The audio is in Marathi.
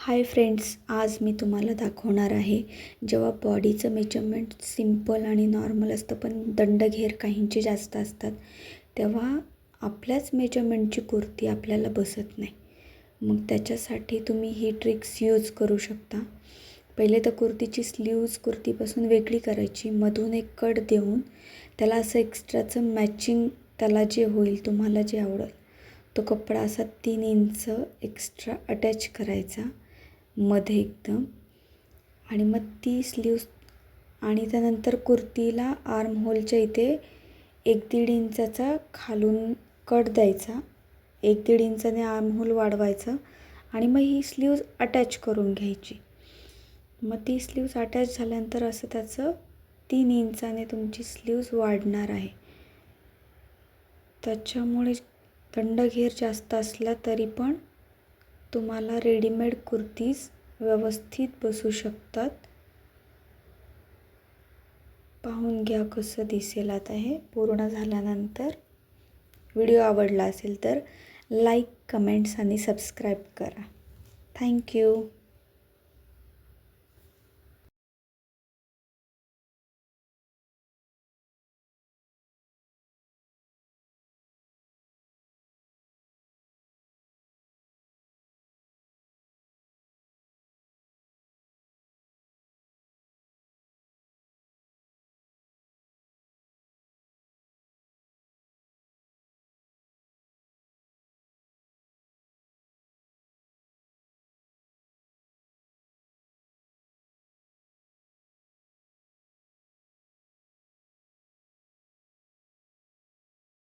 हाय फ्रेंड्स आज मी तुम्हाला दाखवणार आहे. जेव्हा बॉडीचं मेजरमेंट सिंपल आणि नॉर्मल असतं पण दंडघेर काहींचे जास्त असतात तेव्हा आपल्याच मेजरमेंटची कुर्ती आपल्याला बसत नाही. मग त्याच्यासाठी तुम्ही ही ट्रिक्स यूज करू शकता. पहिले तर कुर्तीची स्लीव्ज कुर्तीपासून वेगळी करायची. मधून एक कट देऊन त्याला असं एक्स्ट्राचं मॅचिंग त्याला जे होईल तुम्हाला जे आवडेल तो कपडा असा तीन इंच एक्स्ट्रा अटॅच करायचा. मध्ये एकदम. आणि मग ती स्लीव्स आणि त्यानंतर कुर्तीला आर्म होलच्या इथे एक दीड इंचाचा खालून कट द्यायचा. एक दीड इंचाने आर्म होल वाढवायचं आणि मग ही स्लीव्ज अटॅच करून घ्यायची. मग ती स्लीव्ज अटॅच झाल्यानंतर असं त्याचं तीन इंचाने तुमची स्लीव्ज वाढणार आहे. त्याच्यामुळे दंडघेर जास्त असला तरी पण तुम्हाला रेडीमेड कुर्तीज व्यवस्थित बसू शकतात. पाहून घ्या कसं दिसेल आता हे. पूर्ण झाल्यानंतर व्हिडिओ आवडला असेल तर लाईक कमेंट्स आणि सबस्क्राईब करा. Thank you.